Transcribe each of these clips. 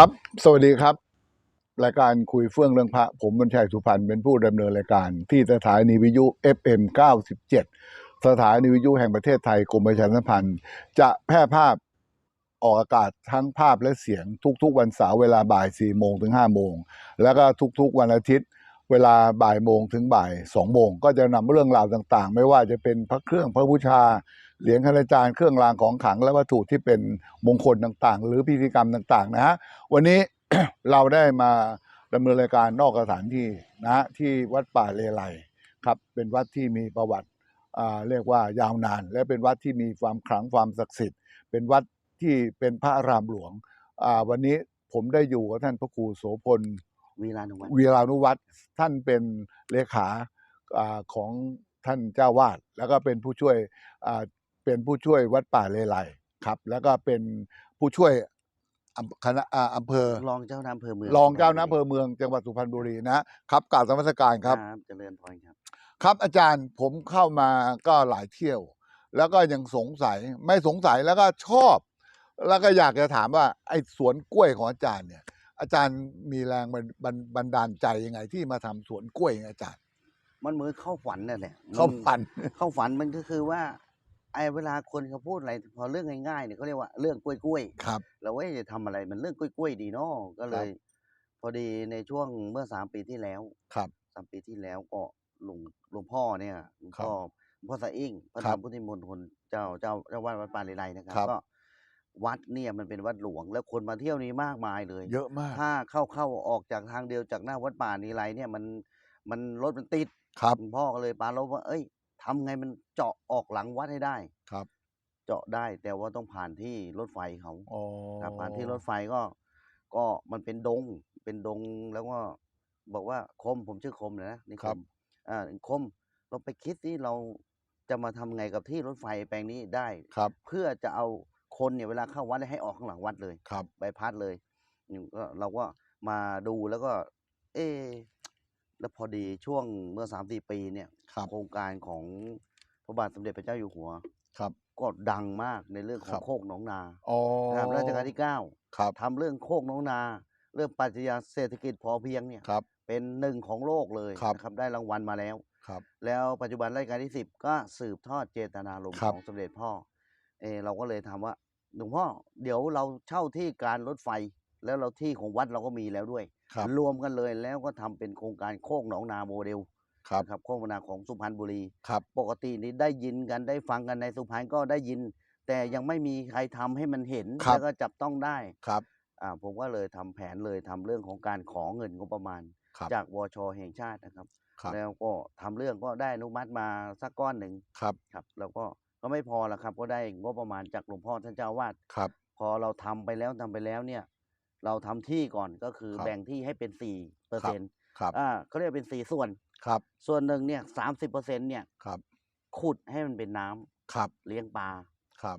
ครับ สวัสดีครับ รายการคุยเฟื่องเรื่องพระ ผมบรรชัยสุพรรณเป็นผู้ดำเนินรายการ ที่สถานีวิทยุ FM 97 สถานีวิทยุแห่งประเทศไทยกรมประชาสัมพันธ์ จะแพร่ภาพออกอากาศทั้งภาพและเสียงทุกๆ วันเสาร์เวลาบ่าย4โมงถึง5โมง แล้วก็ทุกๆ วันอาทิตย์ เวลาบ่ายโมงถึงบ่าย2โมงก็จะนำเรื่องราวต่างๆ ไม่ว่าจะเป็นพระเครื่องพระบูชา เหรียญคณาจารย์เครื่องรางของขลังและวัตถุที่เป็นมงคลต่างๆ หรือพิธีกรรมต่างๆนะฮะวันนี้เราได้มาดำเนินรายการนอกสถานที่นะฮะที่วัดป่าเลไลครับเป็นวัดที่มีประวัติอ่าเรียกว่ายาวนาน และเป็นวัดที่มีความขลังความศักดิ์สิทธิ์ เป็นวัดที่เป็นพระอารามหลวงอ่าวันนี้ผมได้อยู่กับท่านพระครูโสพลวีลานุวัฒน์วีรานุวัตรท่านเป็นเลขาอ่าของท่านเจ้าวาดแล้วก็เป็นผู้ช่วยอ่า เป็นผู้ช่วยวัดป่าเลไลครับ แล้วก็เป็นผู้ช่วยอำคณะอ่าอำเภอ รองเจ้าหน้าอำเภอเมืองรองเจ้าหน้าอำเภอเมืองจังหวัดสุพรรณบุรีนะครับกราบสมัสการครับ เจริญพรครับ ครับอาจารย์ผมเข้ามาก็หลายเที่ยว แล้วก็ยังสงสัยไม่สงสัยแล้วก็ชอบ แล้วก็อยากจะถามว่า ไอ้สวนกล้วยของอาจารย์เนี่ย อาจารย์มีแรงบันบันบันดาลใจยังไงที่มาทำสวนกล้วยของอาจารย์ มันเหมือนเข้าฝันนั่นแหละเข้าฝัน เข้าฝันมันก็คือว่า ไอ้เวลาคนเขาพูดอะไรพอเรื่องง่ายๆเนี่ยเขาเรียกว่าเรื่องกล้วยกล้วยๆครับ เราว่าจะทำอะไรมันเรื่องกล้วยกล้วยๆดีเนาะก็เลย พอดีในช่วงเมื่อสามปีที่แล้วครับสามปีที่แล้วก็หลวงหลวงพ่อเนี่ยหลวงครับพ่อหลวงพ่อสะอิ่งพระครัธรบรมพุทธิมณฑลเจ้าเจ้าเจ้าวาดวัดปาเลไลนะครับครับก็วัดเนี่ยมันเป็นวัดหลวง แล้วคนมาเที่ยวนี้มากมายเลย เยอะมาก ถ้าเข้าเข้าออกจากทางเดียวจากหน้าวัดป่านีไรเนี่ยมันมันรถมันติดครับคุณพ่อก็เลยปรารบว่าเอ้ย ทำไงมันเจาะออกหลังวัดให้ได้ครับ เจาะได้แต่ว่าต้องผ่านที่รถไฟเขาอ๋อครับผ่านที่รถไฟก็ ก็มันเป็นดง เป็นดงแล้วก็บอกว่าคมผมชื่อคมนะนี่คมอ่าคมเราไปคิดที่เราจะมาทำไงกับที่รถไฟแปลงนี้ได้ครับ เพื่อจะเอาคนเนี่ยเวลาเข้าวัดให้ออกข้างหลังวัดเลยครับใบพัดเลยอืมก็เราก็มาดูแล้วก็ เอะ แล้วพอดีช่วงเมื่อสามสี่ปีเนี่ยครับ โครงการของพระบาทสมเด็จพระเจ้าอยู่หัว ครับ ก็ดังมากในเรื่องขคอรังบ โคกหนองนาอ๋อนะครับรัชกาลที่เก้าครับ ทำเรื่องโคกหนองนา เรื่องปรัชญาเศรษฐกิจพอเพียงเนี่ยครับ เป็นหนึ่งของโลกเลยครับ นะครับได้รางวัลมาแล้ว ครับ แล้วปัจจุบันรัชกาลที่สิบก็สืบทอดเจตนารมณ์ครับของสมเด็จพ่อ เออเราก็เลยถามว่าหลวงพ่อเดี๋ยวเราเช่าที่การรถไฟ แล้วเราที่ของวัดเราก็มีแล้วด้วย ครับรวมกันเลยแล้วก็ทำเป็นโครงการโคกหนองนาโมเดลครับนะครับโคกหนองนาของสุพรรณบุรี ครับปกตินี่ได้ยินกันได้ฟังกันในสุพรรณก็ได้ยิน แต่ยังไม่มีใครทำให้มันเห็นครับ แล้วก็จับต้องได้ครับ อ่าผมก็เลยทำแผนเลยทำเรื่องของการของเงินงบประมาณ ครับจากวชแห่งชาตินะครับ ครับแล้วก็ทำเรื่องก็ได้อนุมัติมาสักก้อนหนึ่งครับครับ แล้วก็ก็ไม่พอละครับ ก็ได้งบประมาณจากหลวงพ่อท่านเจ้าอาวาด ครับ พอเราทำไปแล้วทำไปแล้วเนี่ย เราทำที่ก่อนก็คือครับแบ่งที่ให้เป็นสี่เปอร์เซ็นต์ครับ อ่าเขาเรียกเป็นสี่ส่วน ครับ ส่วนหนึ่งเนี่ยสามสิบเปอร์เซ็นต์เนี่ยครับ ขุดให้มันเป็นน้ำครับ เลี้ยงปลาครับ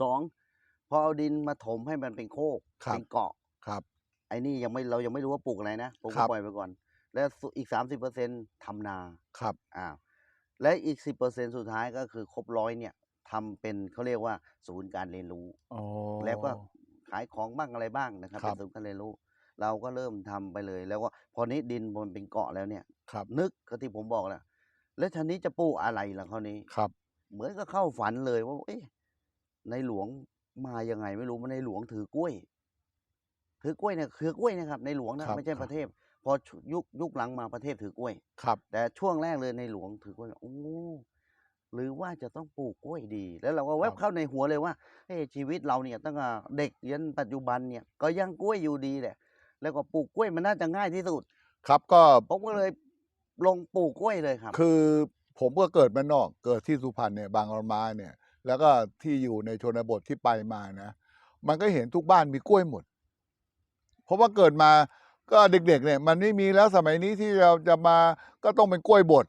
สองพอเอาดินมาถมให้มันเป็นโคกครับ เป็นเกาะ ครับ ไอ้นี่ยังไม่เรายังไม่รู้ว่าปลูกอะไรนะผมครัก็บ ปล่อยไปก่อน แล้วส่วนอีกสามสิบเปอร์เซ็นทำนาครับอ้าวและอีกสิบเปอร์เซ็นสุดท้ายก็คือครบร้อยเนี่ยทำเป็นเขาเรียกว่าศูนย์การเรียนรู้อ๋อแล้วก็ ขายของบ้างอะไรบ้างนะครับครัเป็นบศูนย์การเรียนรู้ เราก็เริ่มทำไปเลย แล้วก็พอนี้ดินมันเป็นเกาะแล้วเนี่ย ครับนึกก็ที่ผมบอกแหละแล้วทีนี้จะปลูกอะไรล่ะคราวนี้ ครับ เหมือนก็เข้าฝันเลยว่าเอ๊ะในหลวงมายังไงไม่รู้มันในหลวงถือกล้วย ถือกล้วยเนี่ยถือกล้วยนะครับ ในหลวงนะครับ ไม่ใช่ครับ ประเทศ พอชุยุคยุคหลังมาประเทศถือกล้วย ครับ แต่ช่วงแรกเลยในหลวงถือกล้วยโอ้ หรือว่าจะต้องปลูกกล้วยดี แล้วเราก็แวบเข้าในหัวเลยว่าเฮ้ชีวิตเราเนี่ยตั้งแต่เด็กยันปัจจุบันเนี่ยก็ยังกล้วยอยู่ดีแหละแล้วก็ปลูกกล้วยมันน่าจะง่ายที่สุด ครับก็ผมก็เลยลงปลูกกล้วยเลยครับ คือผมก็เกิดมานนอกเกิดที่สุพรรณเนี่ยบางอรมาเนี่ย แล้วก็ที่อยู่ในชนบทที่ไปมานะ มันก็เห็นทุกบ้านมีกล้วยหมด เพราะว่าเกิดมาก็เด็กๆเนี่ย มันไม่มีแล้วสมัยนี้ที่เราจะมาก็ต้องเป็นกล้วยบด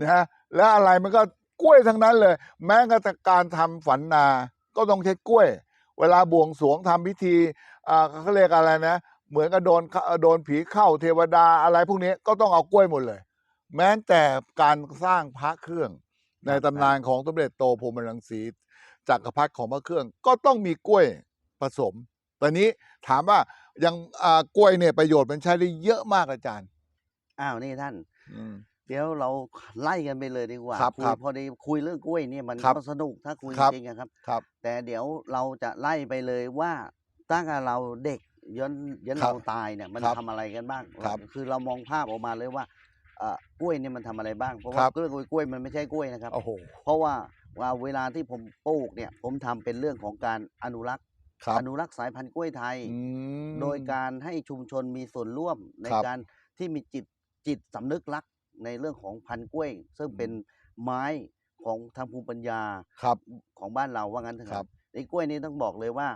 นะฮะแล้วอะไรมันก็ กล้วยทั้งนั้นเลย แม้กระทั่งการทำฝันนาก็ต้องใช้กล้วย เวลาบวงสรวงทำพิธีอ่าเขาเรียกอะไรนะ เหมือนกับโดนเข้าโดนผีเข้าเทวดาอะไรพวกนี้ก็ต้องเอากล้วยหมดเลย แม้แต่การสร้างพระเครื่อง ในครับตำนานของสมเด็จโตพรหมรังสีจักรพรรดิของพระเครื่อง ก็ต้องมีกล้วยผสมตอนนี้ถามว่ายังอ่ากล้วยเนี่ยประโยชน์มันใช้ได้เยอะมากอาจารย์ อ้าวนี่ท่านอืม เดี๋ยวเราไล่กันไปเลยดีกว่าครับคุครัยบพอดีคุยเรื่องกล้วยเนี่ยมันครับก็สนุกถ้าคุยครับ จริงๆอะครับ ครับ แต่เดี๋ยวเราจะไล่ไปเลยว่าตั้งแต่เราเด็กย้อนย้อนครับเราตายเนี่ยมันครับทำอะไรกันบ้างครับคือเรามองภาพออกมาเลยว่าเอ่อกล้วยเนี่ยมันทำอะไรบ้างเพราะคว่ารับ เรื่องกล้วยมันไม่ใช่กล้วยนะครับ โอ้โหเพราะว่าว่าเวลาที่ผมปลูกเนี่ยผมทำเป็นเรื่องของการอนุรักษ์ ครับอนุรักษ์สายพันธุ์กล้วยไทย อืม โดยการให้ชุมชนมีส่วนร่วมในครับ การที่มีจิตจิตสำนึกรัก ในเรื่องของพันธุ์กล้วย ซึ่งเป็นไม้ของทางภูมิปัญญาครับของบ้านเราว่างั้นเถอะครับไอ้กล้วยนี้ต้องบอกเลยว่า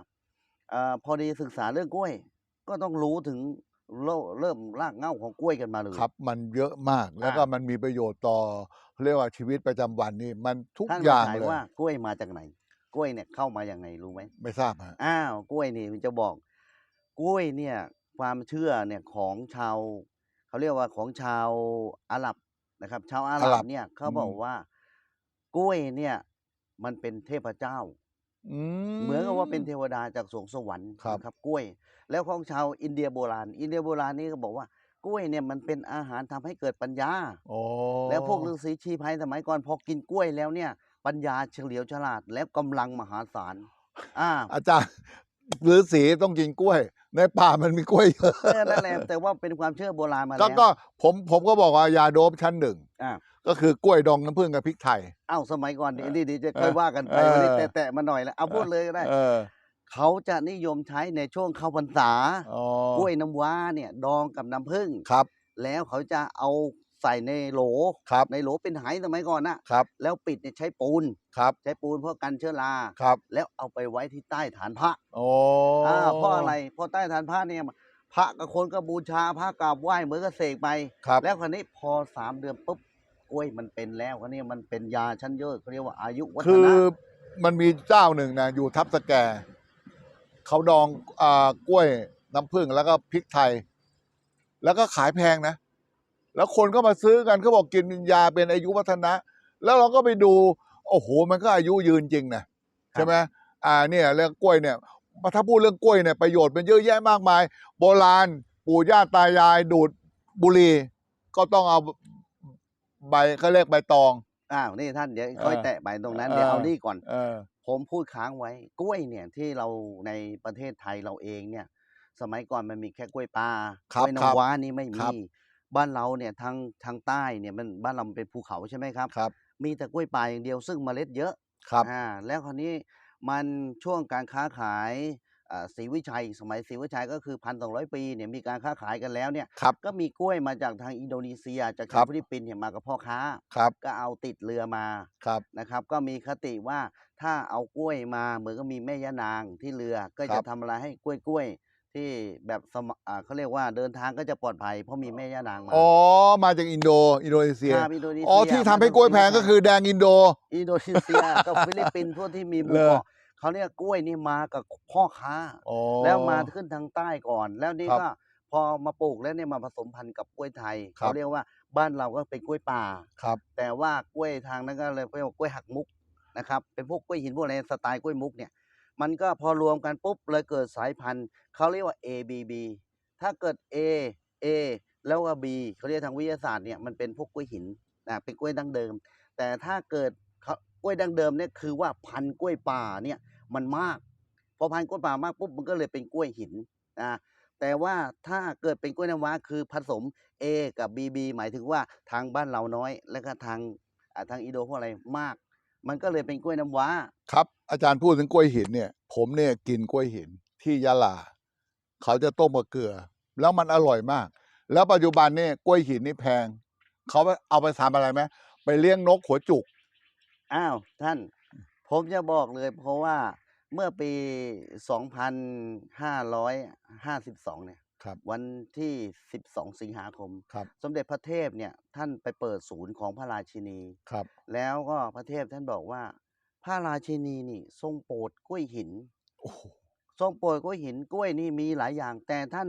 เออพอดีศึกษาเรื่องกล้วย ก็ต้องรู้ถึงเริ่มเริ่มรากเหง้าของกล้วยกันมาเลยครับ มันเยอะมากแล้วก็มันมีประโยชน์ต่อเรียกว่าชีวิตประจำวันนี่มันทุกท่านอมาย่างถ่ายเลยว่ากล้วยมาจากไหน กล้วยเนี่ยเข้ามาอย่างไงรู้ไหมไม่ทราบฮะอ้าวกล้วยนี่มันจะบอก กล้วยเนี่ยความเชื่อเนี่ยของชาว เขาเรียกว่าของชาวอาหรับนะครับ ชาวอาหอาหรัรับบ เนี่ยเขาอืมบอกว่ากล้วยเนี่ย มันเป็นเทพเจ้าอืเหมือนกับว่าเป็นเทวดาจากสวงสวรรค์ครับ นะครับกล้วย แล้วของชาวอินเดียโบราณ อินเดียโบราณนี่ก็บอกว่ากล้วยเนี่ยมันเป็นอาหารทำให้เกิดปัญญา โอ้แล้วพวกฤาษีชีพายสมัยก่อนพอกินกล้วยแล้วเนี่ย ปัญญาเฉลียวฉลาดแล้วกำลังมหาศาลอ่า อาจารย์ ฤาษีต้องกินกล้วย ในป่ามันมีกล้วยเยอะ เออนั่นแหละแต่ว่าเป็นความเชื่อโบราณมาก็แล้วก็ผมผมก็บอกว่ายาโดบชั้นหนึ่ง อ่าก็คือกล้วยดองน้ำผึ้งกับพริกไทย เอ้าสมัยก่อนเดี๋ยวนี่เดี๋ยวจะเออค่อยว่ากันไปเออ วันนี้แตะๆมาหน่อยแล้วเอาพูดเลยก็ได้ เออเขาจะนิยมใช้ในช่วงเข้าพรรษาอ๋อกล้วยน้ำว้าเนี่ยดองกับน้ำผึ้งครับ แล้วเขาจะเอาใส่ในโหลครับในโหลเป็นไหสมัยก่อนนะครับ แล้วปิดเนี่ยใช้ปูนครับ ใช้ปูนเพื่อกันเชื้อราครับ แล้วเอาไปไว้ที่ใต้ฐานพระโอ้อ่าเพราะอะไรเพราะใต้ฐานพระเนี่ยพระกับคนก็บูชาพระกราบไหว้เหมือนกับเสกไปครับแล้วคราวนี้พอสามเดือนปุ๊บกล้วยมันเป็นแล้วคราวนี้มันเป็นยาชั้นเยอะเขาเรียกว่าอายุวัฒคือนะมันมีเจ้าหนึ่งนะอยู่ทับสแกเขาดองอ่ากล้วยน้ำผึ้งแล้วก็พริกไทย แล้วก็ขายแพงนะ แล้วคนก็มาซื้อกันเขาบอกกินยาเป็นอายุวัฒนะ แล้วเราก็ไปดู โอ้โห มันก็อายุยืนจริงนะใช่ไหมอ่าเนี่ยเรื่องกล้วยเนี่ยถ้าพูดเรื่องกล้วยเนี่ยประโยชน์มันเยอะแยะมากมาย โบราณปู่ย่าตายายดูดบุหรี่ก็ต้องเอาใบเขาเรียกใบตองอ้าวนี่ท่านเดี๋ยวค่อยเออแตะไปตรงนั้นเออเดี๋ยวเอานี่ก่อนเออผมพูดค้างไว้กล้วยเนี่ยที่เราในประเทศไทยเราเองเนี่ย สมัยก่อนมันมีแค่กล้วยปลาครักบล้วยครับน้ำว้านี่ไม่ครัมี บบ้านเราเนี่ยทางทางใต้เนี่ยมันบ้านเรามันเป็นภูเขาใช่ไหมครับ ครับ มีแต่กล้วยปลาอย่างเดียวซึ่งเมล็ดเยอะครับอ่าแล้วคราวนี้มันช่วงการค้าขายอ่าศรีวิชัย สมัยศรีวิชัยก็คือพันสองร้อยปีเนี่ยมีการค้าขายกันแล้วเนี่ยครับ ก็มีกล้วยมาจากทางอินโดนีเซียจากครัทางบ ฟิลิปปินส์เนี่ยมากับพ่อค้า ครับ ก็เอาติดเรือมา ครับ นะครับก็มีคติว่าถ้าเอากล้วยมาเหมือนก็มีแม่ย่านางที่เรือก็ครัจะบ ทำอะไรให้กล้วยกล้วยๆ ที่แบบสมอ่าเขาเรียกว่าเดินทางก็จะปลอดภัยเพราะมีแม่ย่านางมาอ๋อ มาจากอินโดอินโดนีเซีย ครับอินโดนีเซียอ๋อที่ทำให้กล้วยแพงก็คือแดงอินโด อินโดนีเซียกับฟิลิปปินส์พวกที่มีหมู่เหรอเกาะเขาเรียกกล้วยนี่มากับพ่อค้า อ๋อ แล้วมาขึ้นทางใต้ก่อน แล้วนี่ครับก็พอมาปลูกแล้วเนี่ยมาผสมพันธุ์กับกล้วยไทย ครับ เขาเรียกว่าบ้านเราก็เป็นกล้วยป่า ครับ แต่ว่ากล้วยทางนั้นก็เลยเรียกว่ากล้วยหักมุกนะครับเป็นพวกกล้วยหินพวกอะไรสไตล์กล้วยมุกเนี่ย มันก็พอรวมกันปุ๊บเลยเกิดสายพันธุ์เขาเรียกว่า A B B ถ้าเกิด A A แล้วก็ B เขาเรียกทางวิทยาศาสตร์เนี่ยมันเป็นพวกกล้วยหินนะเป็นกล้วยดั้งเดิม แต่ถ้าเกิดเขากล้วยดั้งเดิมเนี่ยคือว่าพันธุ์กล้วยป่าเนี่ยมันมาก พอพันธุ์กล้วยป่ามากปุ๊บมันก็เลยเป็นกล้วยหินนะแต่ว่าถ้าเกิดเป็นกล้วยน้ำว้าคือผสม A กับ BB หมายถึงว่าทางบ้านเราน้อย แล้วก็ทางทางอินโดพวกอะไรมาก มันก็เลยเป็นกล้วยน้ำว้า ครับ อาจารย์พูดถึงกล้วยหินเนี่ย ผมเนี่ยกินกล้วยหินที่ยะลา เขาจะต้มกับเกลือ แล้วมันอร่อยมาก แล้วปัจจุบันเนี่ยกล้วยหินนี่แพง เขาไปเอาไปทำอะไรไหมไปเลี้ยงนกหัวจุก อ้าวท่าน ผมจะบอกเลย เพราะว่าเมื่อปี 2552 เนี่ย ครับวันที่ 12 สิงหาคม ครับสมเด็จพระเทพเนี่ยท่านไปเปิดศูนย์ของพระราชินี ครับ แล้วก็พระเทพท่านบอกว่า พระราชินีนี่ทรงโปรดกล้วยหินโอ้โหทรงโปรดกล้วยหินกล้วยนี่มีหลายอย่าง แต่ท่าน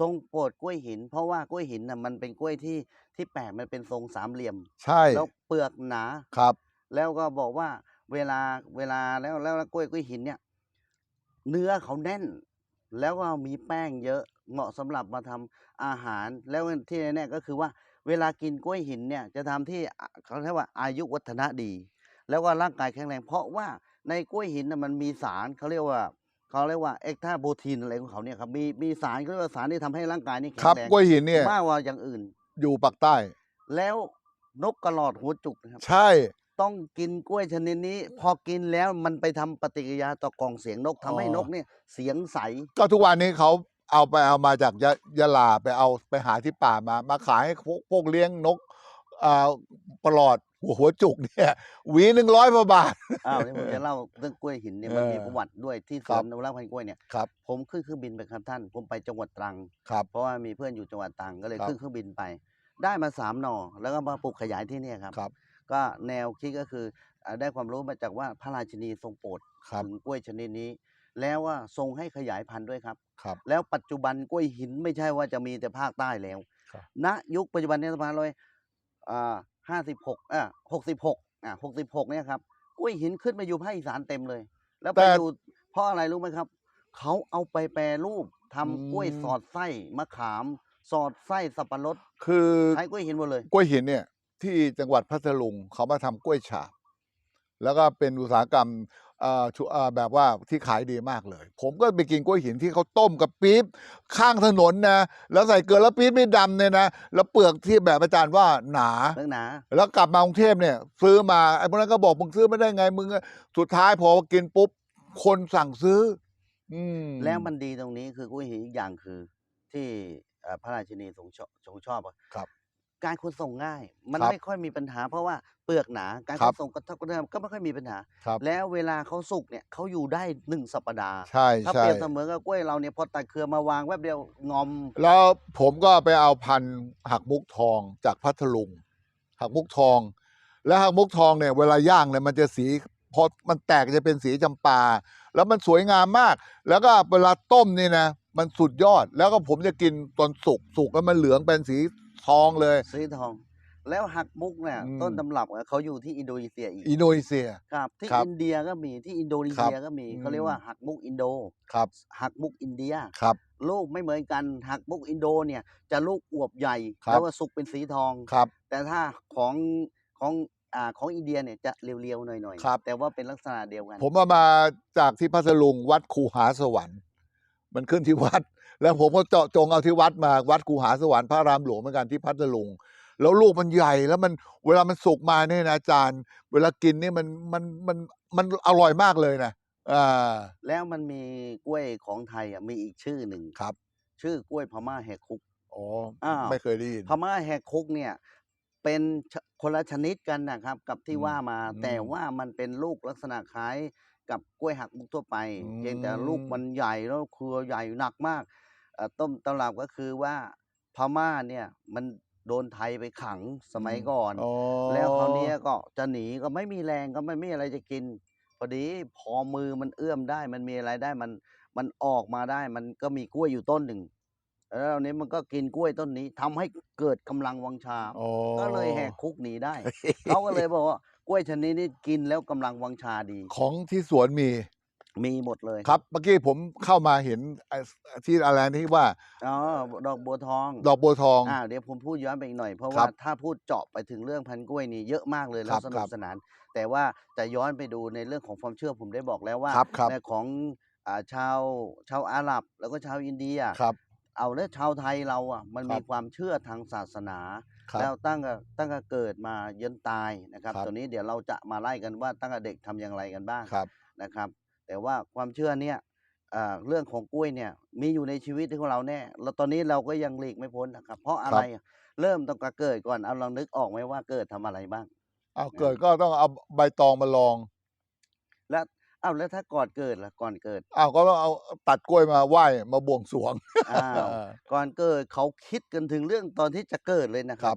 ทรงโปรดกล้วยหิน เพราะว่ากล้วยหินน่ะมันเป็นกล้วยที่ที่แปลกมันเป็นทรงสามเหลี่ยม ใช่แล้วเปลือกหนา ครับ แล้วก็บอกว่าเวลาเวลาแล้วแล้วแล้วกล้วยกล้วยหินเนี่ย เนื้อเขาแน่น แล้วก็มีแป้งเยอะ เหมาะสำหรับมาทำอาหาร แล้วที่แน่ๆก็คือว่าเวลากินกล้วยหินเนี่ยจะทำที่อะเขาเรียกว่าอายุวัฒนะดี แล้วก็ร่างกายแข็งแรง เพราะว่าในกล้วยหินน่ะมันมีสารเขาเรียกว่าเขาเรียกว่าเอ็กตาโปรตีนอะไรของเขาเนี่ยครับมีมีสารเขาเรียกว่าสารที่ทำให้ร่างกายนี่คแข็รับงแรงกล้วยหินเนี่ยมากกว่าอย่างอื่น อยู่ปากใต้ แล้วนกกระหลอดหัวจุกนะครับใช่ต้องกินกล้วยชนิดนี้ พอกินแล้วมันไปทำปฏิกิริยาต่อกล่องเสียงนกทำให้นกเนี่ยเสียงใส ก็ทุกวันนี้เขา เอาไปเอามาจากยะยะลาไปเอาไปหาที่ป่ามา มาขายให้พวกพวกเลี้ยงนกอ่าปลอดหัวหัวจุกเนี่ยหวีหนึ่งร้อยกว่าบาท อ้าวนี่ผมจะเล่าเรื่องกล้วยหินเนี่ยมันมีเออประวัติด้วยที่สครัวบนอนุรักษ์พันธุ์กล้วยเนี่ยครับผมขึ้นเครื่องบินไปครับท่าน ผมไปจังหวัดตรัง ครับ เพราะว่ามีเพื่อนอยู่จังหวัดตรังก็เลยครับขึ้นเครื่องบินไป ได้มาสามหน่อแล้วก็มาปลูกขยายที่เนี่ยครับ ครับ ก็แนวคิดก็คืออ่าได้ความรู้มาจากว่าพระราชินีทรงโปรดครับถึงกล้วยชนิดนี้ แล้วว่าทรงให้ขยายพันธุ์ด้วยครับ ครับ แล้วปัจจุบันกล้วยหินไม่ใช่ว่าจะมีแต่ภาคใต้แล้วครับ ณยุคปัจจุบันนี้สภาเลยอ่าห้าสิบหกอ่าหกสิบหกอ่าหกสิบหกเนี่ยครับกล้วยหินขึ้นมาอยู่ภาคอีสานเต็มเลย แล้วไปแต่ อยู่เพราะอะไรรู้ไหมครับเขาเอาไปแปรรูปทำกล้วยอืมสอดไส้มะขาม สอดไส้สับปะรดคือใช้กล้วยหินหมดเลย กล้วยหินเนี่ย ที่จังหวัดพัทลุงเขามาทำกล้วยฉาบ แล้วก็เป็นอุตสาหกรรมเอ่อชุเอ่อ แบบว่าที่ขายดีมากเลย ผมก็ไปกินกล้วยหินที่เขาต้มกับปี๊บข้างถนนนะแล้วใส่เกลือแล้วปี๊บไม่ดำเนี่ยนะแล้วเปลือกที่แบบอาจารย์ว่าหนาเรื่องหนา แล้วกลับมากรุงเทพเนี่ยซื้อมาไอ้พวกนั้นก็บอกมึงซื้อไม่ได้ไงมึงอะสุดท้ายพอกินปุ๊บคนสั่งซื้อ อืมแล้วมันดีตรงนี้คือกล้วยหินอีกอย่างคือ ที่เอ่อพระราชินีทรงชอบทรงชอบอะครับ การขนส่งง่าย มันครับไม่ค่อยมีปัญหา เพราะว่าเปลือกหนาการคขรับนส่งก็เท่ากันก็ไม่ค่อยมีปัญหา ครับ แล้วเวลาเขาสุกเนี่ยเขาอยู่ได้หนึ่งสัปดาห์ ใช่ถ้าใช่เปรียบเสมอกับกล้วยเราเนี่ยพอตัดเครือมาวางแวบเดียวงอม แล้วผมก็ไปเอาพันธุ์หักมุกทองจากพัทลุง หักมุกทอง แล้วหักมุกทองเนี่ยเวลาย่างเนี่ยมันจะสีพอมันแตกจะเป็นสีจำปา แล้วมันสวยงามมาก แล้วก็เวลาต้มนี่นะมันสุดยอด แล้วก็ผมจะกินตอนสุกสุกแล้วมันเหลืองเป็นสี ทองเลยสีทอง แล้วหักมุกเนี่ยอืม ต้นตำรับอะเขาอยู่ที่อินโดนีเซียอีกอินโดนีเซีย ครับที่ครับอินเดียก็มีที่อินโดนีครับเซียก็มีเขาเรียกอืมว่าหักมุกอินโด ครับหักมุกอินเดีย ครับ ลูกไม่เหมือนกันหักมุกอินโดเนี่ยจะลูกอวบใหญ่ครับ แล้วก็สุกเป็นสีทอง ครับ แต่ถ้าของของอ่าของอินเดียเนี่ยจะเรียวๆหน่อยครับ ๆแต่ว่าเป็นลักษณะเดียวกัน ผมเอามาจากที่พัทลุงวัดคูหาสวรรค์ มันขึ้นที่วัด แล้วผมก็เจาะจงเอาที่วัดมาวัดคูหาสวรรค์พระรามหลวงเหมือนกันที่พัทลุงแล้วลูกมันใหญ่แล้วมันเวลามันสุกมาเนี่ยนะอาจารย์ เวลากินนี่มันมันมันมันอร่อยมากเลยนะอ่าแล้วมันมีกล้วยของไทยอะมีอีกชื่อหนึ่งครับ ชื่อกล้วยพม่าแหกคุกอ๋ออ้าวไม่เคยได้ยินพม่าแหกคุกเนี่ย เป็นชะคนละชนิดกันนะครับ กับที่อืมว่ามาอืมแต่ว่ามันเป็นลูกลักษณะคล้ายกับกล้วยหักมุกทั่วไปเพียงแต่ลูกอืมมันใหญ่แล้วเครือใหญ่หนักมากเอ่อ ต้มตำรับก็คือว่าพม่าเนี่ยมันโดนไทยไปขังสมัยก่อน อ๋อแล้วคราวเนี้ยก็จะหนีก็ไม่มีแรงก็ไม่มีอะไรจะกิน พอดีพอมือมันเอื้อมได้ มันมีอะไรได้มันมันออกมาได้ มันก็มีกล้วยอยู่ต้นหนึ่งแล้วคราวนี้มันก็กินกล้วยต้นนี้ทำให้เกิดกำลังวังชา อ๋อ ก็เลยแหกคุกหนีได้ เขาก็เลยบอกว่ากล้วยชนิดนี้กินแล้วกำลังวังชาดี ของที่สวนมี มีหมดเลยครับเมื่อกี้ผมเข้ามาเห็นไอ้ที่อะไรที่ว่า อ๋อดอกบัวทองดอกบัวทอง อ่าเดี๋ยวผมพูดย้อนไปอีกหน่อย เพราะครัว่าบถ้าพูดเจาะไปถึงเรื่องพันธุ์กล้วยนี่เยอะมากเลยคแล้รัวบสคนุรักบสนาน แต่ว่าจะย้อนไปดูในเรื่องของความเชื่อผมได้บอกแล้วว่าครับครับในของอ่าชาวชาวอาหรับแล้วก็ชาวอินเดีย ครับ เอาแล้วชาวไทยเราอะมันครัมีบความเชื่อทางศาสนา ครับแล้วตั้งแต่ตั้งแต่เกิดมายันตายนะครับครับ ตัวนี้เดี๋ยวเราจะมาไล่กันว่าตั้งแต่เด็กทำอย่างไรกันบ้างครับ นะครับ แต่ว่าความเชื่อเนี่ยอ่าเรื่องของกล้วยเนี่ยมีอยู่ในชีวิตของเราแน่แล้วตอนนี้เราก็ยังหลีกไม่พ้นนะครับ เพราะอะไรอะเริ่มต้องกระเกิดก่อนเอาลองนึกออกไหมว่าเกิดทำอะไรบ้างเอาเกิดก็ต้องเอาใบตองมาลอง แล้วอ้าวแล้วถ้าก่อนเกิดล่ะก่อนเกิดอ้าวก็ต้องเอาตัดกล้วยมาไหว้มาบวงสรวงอ้าวก่อนเกิดเขาคิดกันถึงเรื่องตอนที่จะเกิดเลยนะคครัรับบ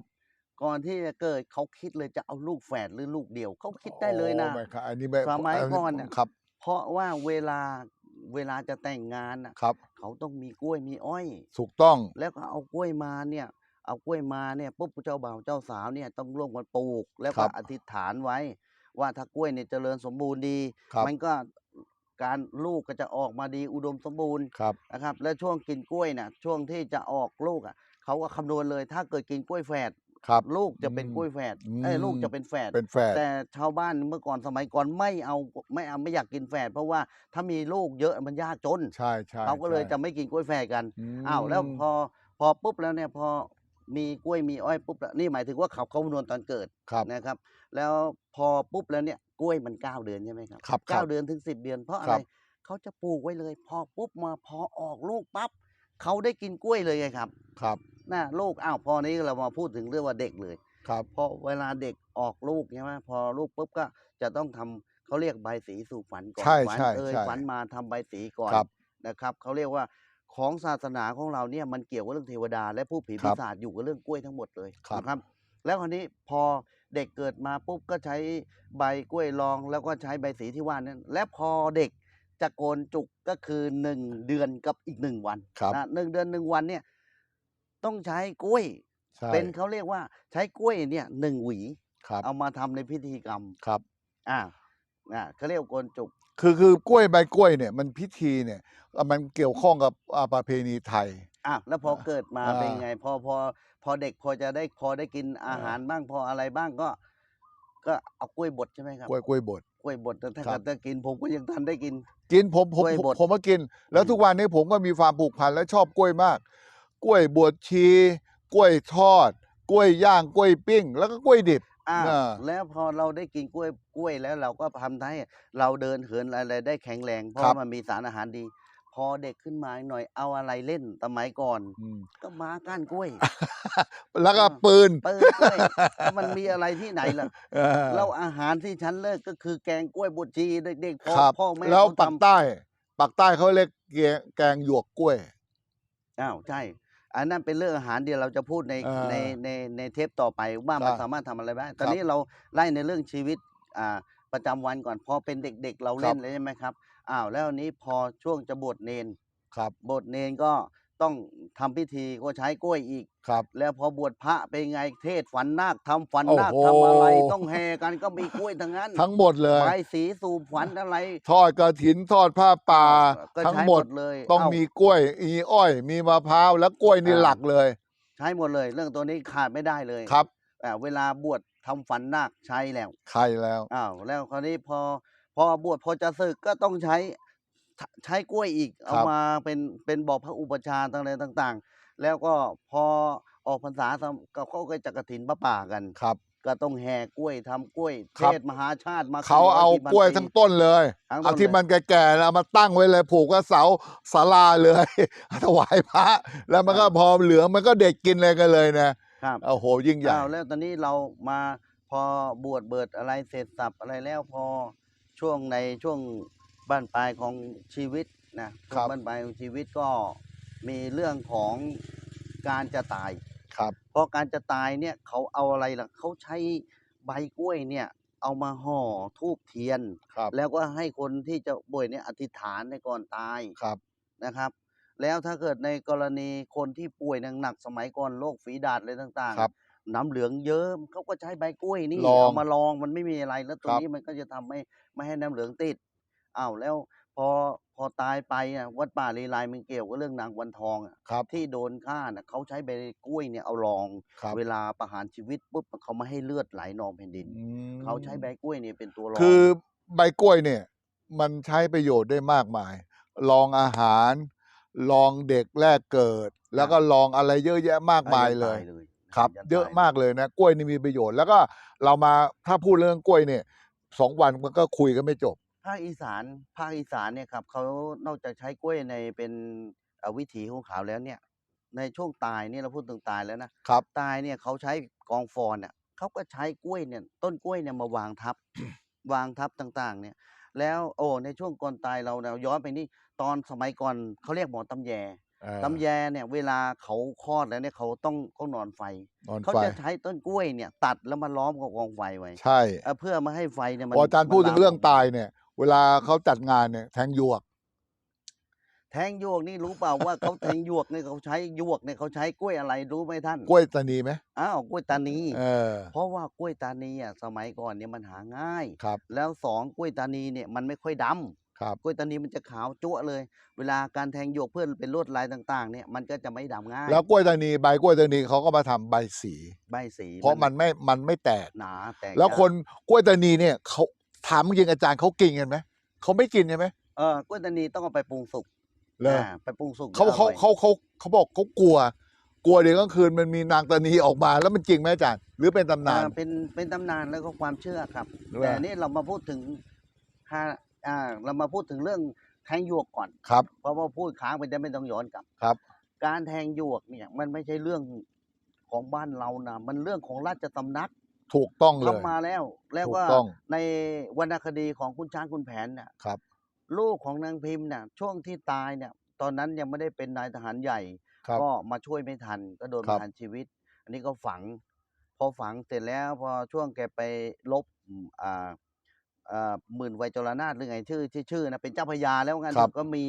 ก่อนที่จะเกิดเขาคิดเลยจะเอาลูกแฝดหรือลูกเดียวเขาคิดได้เลยนะโอ้ไม่ครับอันนี้ไม่สมัยอัก่อนเนี่ยครับ เพราะว่าเวลาเวลาจะแต่งงานน่ะครับ เขาต้องมีกล้วยมีอ้อย ถูกต้อง แล้วก็เอากล้วยมาเนี่ย เอากล้วยมาเนี่ยปุ๊บเจ้าบ่าวเจ้าสาวเนี่ยต้องร่วมกันปลูก แล้วครัก็บอธิษฐานไว้ ว่าถ้ากล้วยเนี่ยเจริญสมบูรณ์ดี ครับ มันก็การลูกก็จะออกมาดีอุดมสมบูรณ์ครับ นะครับ และช่วงกินกล้วยน่ะช่วงที่จะออกลูกอะเขาก็คำนวณเลยถ้าเกิดกินกล้วยแฝด ครับลูกจะเป็นอืมกล้วยแฝดเอ้ยอืมลูกจะเป็นแฝดเป็นแฝดแต่ชาวบ้านเมื่อก่อนสมัยก่อนไม่เอาไม่เอาไม่อยากกินแฝดเพราะว่าถ้ามีลูกเยอะมันยากจนใช่ใช่เขาก็เลยใช่จะไม่กินกล้วยแฝดกันมอ้าวแล้วพอพอปุ๊บแล้วเนี่ยพอมีกล้วยมีอ้อยปุ๊บแล้วนี่หมายถึงว่าเขาคำนวณตอนเกิดครับนะครับ แล้วพอปุ๊บแล้วเนี่ยกล้วยมันเก้าเดือนใช่ไหมครับครับคเก้ารับเดือนถึงสิบเดือน เพราะอะครัไรบเขาจะปลูกไว้เลย พอปุ๊บมาพอออกลูกปั๊บเขาได้กินกล้วยเลยไงครับ ครับ น่ะลูกอ้าวพอนี้เรามาพูดถึงเรื่องว่าเด็กเลย ครับพอเวลาเด็กออกลูกใช่ไหมพอลูกปุ๊บก็จะต้องทำเขาเรียกใบสีสู่ฝันก่อนใช่ฝันใช่เอ่ยใช่ฝันมาทำใบสีก่อนครับ นะครับเขาเรียกว่าของศาสนาของเราเนี่ยมันเกี่ยวกับเรื่องเทวดา และผู้ผีครัปีบศาจอยู่กับเรื่องกล้วยทั้งหมดเลยครับ นะครับ แล้วคราวนี้พอเด็กเกิดมาปุ๊บก็ใช้ใบกล้วยรอง แล้วก็ใช้ใบสีที่ว่านั้น และพอเด็กจะโกนจุกก็คือหนึ่งเดือนกับอีกหนึ่งวันครับ นะหนึ่งเดือนหนึ่งวันเนี่ย ต้องใช้กล้วย ใช่เป็นเขาเรียกว่าใช้กล้วยเนี่ยหนึ่งหวี ครับเอามาทำในพิธีกรรม ครับ อ่าอ่าเขาเรียกว่าโกนจุก คือคือกล้วยใบกล้วยเนี่ยมันพิธีเนี่ยเอ่อมันเกี่ยวข้องกับอ่าประเพณีไทย อะแล้วพออ่าเกิดมาอ่าเป็นไง พอพอพอเด็กพอจะได้พอได้กินอาอ่าหารบ้างพออะไรบ้างก็ ก็เอากล้วยบดใช่ไหมครับกล้วยกล้วยบด กล้วยบดแต่ถ้าครับเกิดจะกินผมก็ยังทันได้กิน กินผมผมกล้วยผมบดผมมากิน แล้วอืมทุกวันนี้ผมก็มีความผูกพันและชอบกล้วยมาก กล้วยบวชชี กล้วยทอด กล้วยย่างกล้วยปิ้ง แล้วก็กล้วยดิบ อ่าอ่า แล้วพอเราได้กินกล้วยกล้วยแล้วเราก็ทำให้เราเดินเหินอะไรได้แข็งแรง เพครัราะบมันมีสารอาหารดี พอเด็กขึ้นมาหน่อยเอาอะไรเล่นสมัยก่อน อืมก็ม้าก้านกล้วย แล้วก็อ่าปืนปืนกล้วยแล้วมันมีอะไรที่ไหนล่ะ เออ เราอาหารที่ฉันเลิกก็คือแกงกล้วยบดชีเด็กๆพ่อครับ พ่อแม่แล้วเขาปักทำใต้ ปักใต้เขาเรียกแกงแกงหยวกกล้วย อ้าวใช่ อันนั้นเป็นเรื่องอาหารเดียวเราจะพูดในเออในในในเทปต่อไปว่ามันใช่สามารถทำอะไรได้ตอนครับนี้เราไล่ในเรื่องชีวิตอ่าประจำวันก่อนพอเป็นเด็กๆ เราเล่นครับเลยใช่ไหมครับอ้าวแล้วอันนี้พอช่วงจะบวชเนน ครับบวชเนนก็ ต้องทำพิธีก็ใช้กล้วยอีก ครับ แล้วพอบวชพระเป็นไงเทศฝันนาคทำฝันโอ้นาคโห ทำอะไรต้องแห่กันก็มีกล้วยทั้งนั้นทั้งหมดเลย ใบสีสู่ฝันอะไรทอดกระถินทอดผ้าป่า ก็ทั้งใช้หมดเลยต้องเามีกล้วยมีอ้อย มีมะพร้าวแล้วกล้วยนี่อ่าหลักเลยใช้หมดเลย เรื่องตัวนี้ขาดไม่ได้เลยครับอ่าเวลาบวชทำฝันนาคใช้แล้ว ใครแล้ว อ้าวแล้วคราวนี้พอพอบวชพอจะศึกก็ต้องใช้ ใช้ใช้กล้วยอีก เอาครับมาเป็นเป็นบอกพระอุปชฌาย์ต่างๆต่าง ๆ แล้วก็พอออกพรรษาทำก็เขาก็จักกฐินพระป่ากันครับ ก็ต้องแห่กล้วยทำกล้วยครัเทบศมหาชาติมาเขา400เอาพันกล้วยปีทั้งต้นเลยทั้งต้นเอาที่เลยมันแก่ๆแล้วเอามาตั้งไว้เลยผูกกับเสาศาลาเลยถวายพระ แล้วมันก็พอเหลืองมันก็เด็กกินเลยกันเลยนะครับโอ้โหยิ่งใหญ่อ้าวแล้วตอนนี้เรามาพอบวชเบิดอะไรเสร็จสับอะไรแล้วพอช่วงในช่วง บ้านปลายของชีวิตนะช่วงครับ บ้านปลายของชีวิตก็มีเรื่องของการจะตาย ครับเพราะการจะตายเนี่ยเขาเอาอะไรล่ะเขาใช้ใบกล้วยเนี่ย เอามาห่อทูบเทียน ครับแล้วก็ให้คนที่จะป่วยเนี่ยอธิษฐานในก่อนตายครับนะครับ แล้วถ้าเกิดในกรณีคนที่ป่วยหนักๆสมัยก่อนโรคฝีดาษอะไรต่าง ๆ ครับ น้ำเหลืองเยิ้มเขาก็ใช้ใบกล้วยนี่ลองเอามาลองมันไม่มีอะไรแล้วตรคงรับนี้มันก็จะทำให้ไม่ให้น้ำเหลืองติด อ้าวแล้วพอพอตายไปอะวัดป่าลีลายมันเกี่ยวกับเรื่องนางวันทองอะครับ ที่โดนฆ่าน่ะเขาใช้ใบกล้วยเนี่ยเอาลอง ครับ เวลาประหารชีวิตปุ๊บเขาไม่ให้เลือดไหลนองแผ่นดิน อืมเขาใช้ใบกล้วยเนี่ยเป็นตัวรอง คือใบกล้วยเนี่ย มันใช้ประโยชน์ได้มากมาย ลองอาหาร ลองเด็กแรกเกิด แล้วก็ลองอะไรเยอะแยะมากมายเลยตเลยครับยันเยอะตลมากเลยนะกล้วยนี่มีประโยชน์แล้วก็เรามาถ้าพูดเรื่องกล้วยเนี่ยสองวันมันก็คุยกันไม่จบ ภาคอีสานภาคอีสานเนี่ยครับเขานอกจากใช้กล้วยในเป็นเอ่อวิถีของเขาแล้วเนี่ย ในช่วงตายเนี่ยเราพูดถึงตายแล้วนะครับ ตายเนี่ยเขาใช้กองฟอนเนี่ยเขาก็ใช้กล้วยเนี่ยต้นกล้วยเนี่ยมาวางทับ วางทับต่างๆ เนี่ย แล้วโอ้ในช่วงก่อนตายเราเราย้อนไปนี่ตอนสมัยก่อนเขาเรียกหมอตำแยเออตำแยเนี่ยเวลาเขาคลอดแล้วเนี่ยเขาต้องเขานอนไฟนอนเขาไฟจะใช้ต้นกล้วยเนี่ยตัดแล้วมาล้อมกับกองไฟไว้ใช่ เอ่อเพื่อไมาให้ไฟเนี่ยมันพออาจารย์มันพูดถึงลามเรื่องกไปตายเนี่ย เวลาเขาจัดงานเนี่ยแทงหยวก แทงหยวกนี่รู้เปล่าว่าเขาแทงหยวกเนี่ยเขาใช้หยวกเนี่ยเขาใช้กล้วยอะไรรู้ไหมท่านกล้วยตานีไหมอ้าวกล้วยตานีเออ เพราะว่ากล้วยตานีอะสมัยก่อนเนี่ยมันหาง่าย ครับ แล้วสองกล้วยตานีเนี่ยมันไม่ค่อยดำครับ กล้วยตานีมันจะขาวจั๊วะเลย เวลาการแทงหยวกเพื่อเป็นลวดลายต่าง ๆ เนี่ยมันก็จะไม่ดำง่ายแล้วกล้วยตานีใบกล้วยตานีเขาก็มาทำใบสี ใบสีเพราะมันไม่ มันไม่แตก หนาแต่ แล้วยากคนกล้วยตานีเนี่ยเขา ถามจริงๆอาจารย์เขากินกันไหมเขาไม่กินใช่ไหมเออกล้วยตานีต้องเอาไปปรุงสุกเลยอ่าไปปรุงสุกเขาแล้วเขาอร่อยเขาเขาเขาบอกเขากลัว กลัวเดี๋ยวกลางคืนมันมีนางตานีออกมาแล้วมันจริงไหมอาจารย์ หรือเป็นตำนาน อ่าเป็นเป็นตำนานแล้วก็ความเชื่อครับ หรือแต่ว่านี่เรามาพูดถึงฮาอ่าเรามาพูดถึงเรื่องแทงหยวกก่อน ครับ เพราะว่าพูดค้างไปจะไม่ต้องย้อนกลับ ครับ การแทงหยวกเนี่ยมันไม่ใช่เรื่องของบ้านเรานะมันเรื่องของราชสำนัก ถูกต้องเลยทำมาแล้ว แล้วถูกก็ต้องในวรรณคดีของคุณช้างคุณแผนเนี่ยครับ ลูกของนางพิมพ์เนี่ยช่วงที่ตายเนี่ยตอนนั้นยังไม่ได้เป็นนายทหารใหญ่ครับก็มาช่วยไม่ทันก็โดนครัปบระหารชีวิต อันนี้ก็ฝัง พอฝังเสร็จแล้วพอช่วงแกไปลบอืมอ่าอ่าหมื่นไวยจรนาถหรือไงชื่อชื่อชื่อนะเป็นเจ้าพญาแล้วงั้นครับก็มี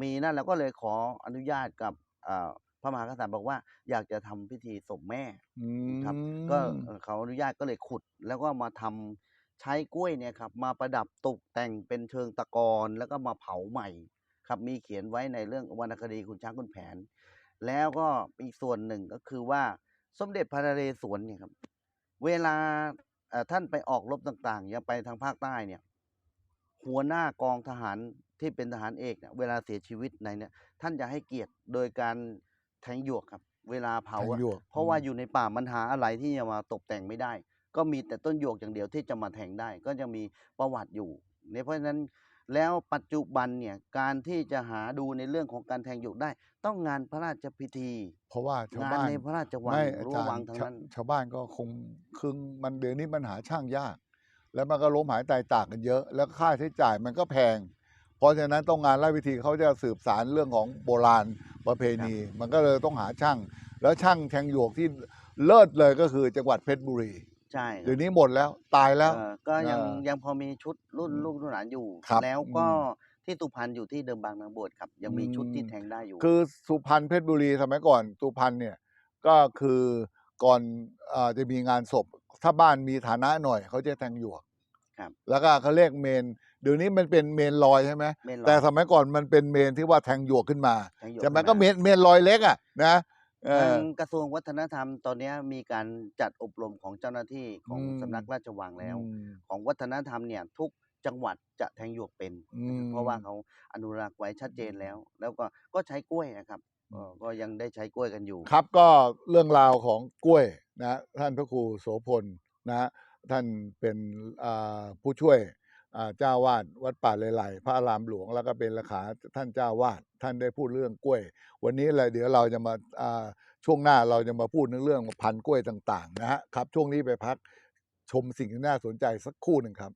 มีนั่นแล้วก็เลยขออนุญาตกับอ่า พระมหากษัตริย์บอกว่าอยากจะทำพิธีศพแม่อืมครับก็เอ่อเขาอนุญาตก็เลยขุด แล้วก็มาทำใช้กล้วยเนี่ยครับมาประดับตกแต่งเป็นเชิงตะกอนแล้วก็มาเผาใหม่ครับมีเขียนไว้ในเรื่องวรรณคดีคุณช้างคุณแผน แล้วก็อีกส่วนหนึ่งก็คือว่าสมเด็จพระนเรศวรเนี่ยครับ เวลาเอ่อท่านไปออกรบต่างๆอย่างไปทางภาคใต้เนี่ย หัวหน้ากองทหารที่เป็นทหารเอกเนี่ยเวลาเสียชีวิตในเนี่ยท่านจะให้เกียรติโดยการ แทงหยวกครับ เวลาเผาแทงอะหยวก เพราะว่าอืมอยู่ในป่ามันหาอะไรที่จะมาตกแต่งไม่ได้ ก็มีแต่ต้นหยวกอย่างเดียวที่จะมาแทงได้ ก็ยังมีประวัติอยู่เนี่ยเพราะฉะนั้นแล้วปัจจุบันเนี่ยการที่จะหาดูในเรื่องของการแทงหยวกได้ ต้องงานพระราชพิธี เพราะว่าชาวงานบ้านในพระราชวังไม่อารั้วจารวังย์ทั้งชานั้นชาวบ้านก็คงคึงมันเดี๋ยวนี้มันหาช่างยาก แล้วมันก็ล้มหายตายตากกันเยอะ แล้วค่าใช้จ่ายมันก็แพงเพ ราะฉะนั้นต้องงานราชพิธีเขาจะสืบสารเรื่องของโบราณประเพณี มันก็เลยต้องหาช่าง แล้วช่างแทงหยวกที่เลิศเลยก็คือจังหวัดเพชรบุรีใช่ครับเดี๋ยวนี้หมดแล้วตายแล้ว เอ่อก็ยังเออยังพอมีชุดรุ่นอืมลูกรุ่นหลานอยู่ ครับแล้วก็อืมที่สุพรรณอยู่ที่เดิมบางนางบวชครับ ยังมีชุดที่อืมแทงได้อยู่ คือสุพรรณเพชรบุรีสมัยก่อนสุพรรณเนี่ยก็คือก่อนเออจะมีงานศพ ถ้าบ้านมีฐานะหน่อยเขาจะแทงหยวกครับ แล้วก็เขาเรียกเมน เดี๋ยวนี้มันเป็นเมนลอยใช่ไหมเมนลอย แต่สมัยก่อนมันเป็นเมนที่ว่าแทงหยวกขึ้นมาแทงหยวกใช่ไหมขึ้นก็เมนเมนลอยเล็กอะนะเอทาองกระทรวงวัฒนธรรมตอนเนี้ยมีการจัดอบรมของเจ้าหน้าที่ของอืมสำนักราชวังแล้ว อืม ของวัฒนธรรมเนี่ยทุกจังหวัดจะแทงหยวกเป็น อืม เพราะว่าเขาอนุรักษ์ไว้ชัดเจนแล้ว แล้วก็ก็ใช้กล้วยนะครับเอ่อก็ยังได้ใช้กล้วยกันอยู่ ครับก็เรื่องราวของกล้วยนะท่านพระครูโสพลนะท่านเป็นอ่าผู้ช่วยอ่า เจ้าวาดวัดป่าเลไลพระอารามหลวงแล้วก็เป็นเลขาท่านเจ้าวาดท่านได้พูดเรื่องกล้วย วันนี้เลยเดี๋ยวเราจะมาอ่าช่วงหน้าเราจะมาพูดเรื่องพันกล้วยต่างๆนะฮะครับช่วงนี้ไปพักชมสิ่งที่น่าสนใจสักครู่หนึ่งครับ